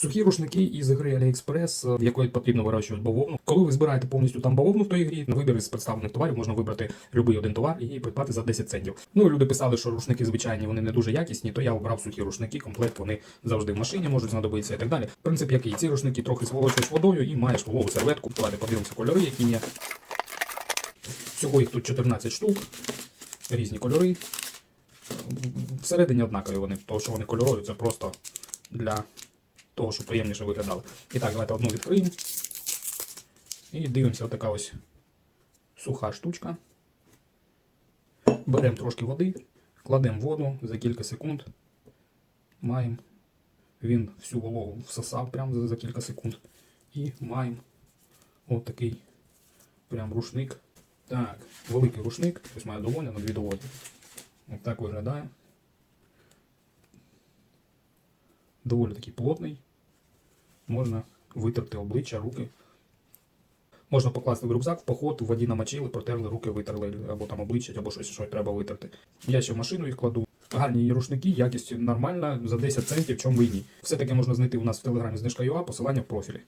Сухі рушники із гри AliExpress, в якої потрібно вирощувати бавовну. Коли ви збираєте повністю там бавовну в тій грі, на вибір із представлених товарів можна вибрати будь-який один товар і придбати за 10 центів. Ну люди писали, що рушники звичайні вони не дуже якісні, то я обрав сухі рушники, комплект вони завжди в машині можуть знадобитися і так далі. Принцип який ці рушники трохи зволочуєш водою і маєш вологу серветку. Давайте подивимося кольори, які є. Всього їх тут 14 штук, різні кольори. Всередині однакові вони, тому що вони кольорові, це просто для того, щоб приємніше виглядало. І так, давайте одну відкриємо. І дивимося, отака ось суха штучка. Беремо трошки води, кладемо воду за кілька секунд. Маємо. Він всю вологу всосав прямо за, кілька секунд. І маємо от такий прям рушник. Так, великий рушник. Ось має доволі на дві доволі. Ось так виглядає. Доволі такий плотний. Можна витерти обличчя, руки. Можна покласти в рюкзак в поход, в воді намочили, протерли руки, витерли, або там обличчя, або щось, що треба витерти. Я ще в машину їх кладу. Гарні рушники, якість нормальна, за 10 центів, чому і ні. Все таки можна знайти у нас в телеграмі знижка.ua, посилання в профілі.